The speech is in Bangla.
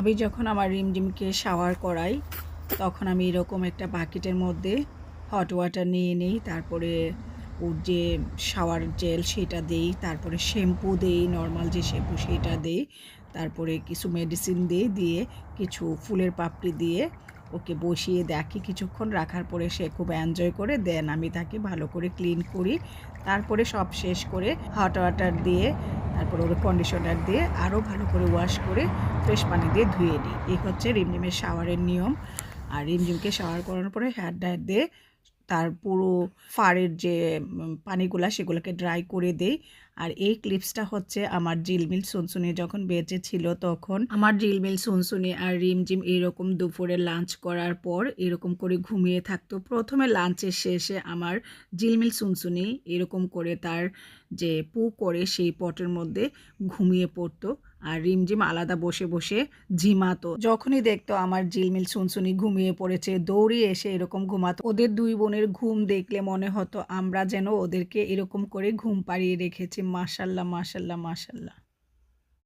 আমি যখন আমার রিমডিমকে শাওয়ার করাই, তখন আমি এরকম একটা বাকেটের মধ্যে হট ওয়াটার নিয়ে নিই, তারপরে ওর যে শাওয়ার জেল সেটা দেই, তারপরে শ্যাম্পু দেই নর্মাল যে শ্যাম্পু সেটা দেই, তারপরে কিছু মেডিসিন দিই, দিয়ে কিছু ফুলের পাপড়ি দিয়ে ওকে বসিয়ে দেখি। কিছুক্ষণ রাখার পরে সে খুব এনজয় করে দেন আমি তাকে ভালো করে ক্লিন করি। তারপরে সব শেষ করে হট ওয়াটার দিয়ে, তারপরে ওর কন্ডিশনার দিয়ে আরও ভালো করে ওয়াশ করে ফ্রেশ পানি দিয়ে ধুয়ে নিই। এই হচ্ছে রিমঝিমের শাওয়ারের নিয়ম। আর রিমঝিমকে শাওয়ার করার পরে হেয়ার ড্রায়ার দিয়ে তার পুরো ফাড়ের যে পানিগুলা সেগুলোকে ড্রাই করে দেই। আর এই ক্লিপসটা হচ্ছে আমার জিলমিল সুনসুনি যখন বেঁচে ছিল তখন। আমার জিলমিল সুনসুনি আর রিমঝিম এরকম দুপুরে লাঞ্চ করার পর এরকম করে ঘুমিয়ে থাকতো। প্রথমে লাঞ্চের শেষে আমার জিলমিল সুনসুনি এরকম করে তার যে পু করে সেই পটের মধ্যে ঘুমিয়ে পড়তো। আর রিমঝিম আলাদা বসে বসে ঝিমাতো। যখনই দেখতো আমার ঝিলমিল সুনসুনি ঘুমিয়ে পড়েছে দৌড়িয়ে এসে এরকম ঘুমাতো। ওদের দুই বোনের ঘুম দেখলে মনে হতো আমরা যেন ওদেরকে এরকম করে ঘুম পাড়িয়ে রেখেছি। মাসাল্লাহ মাসাল্লাহ মাশাল্লাহ।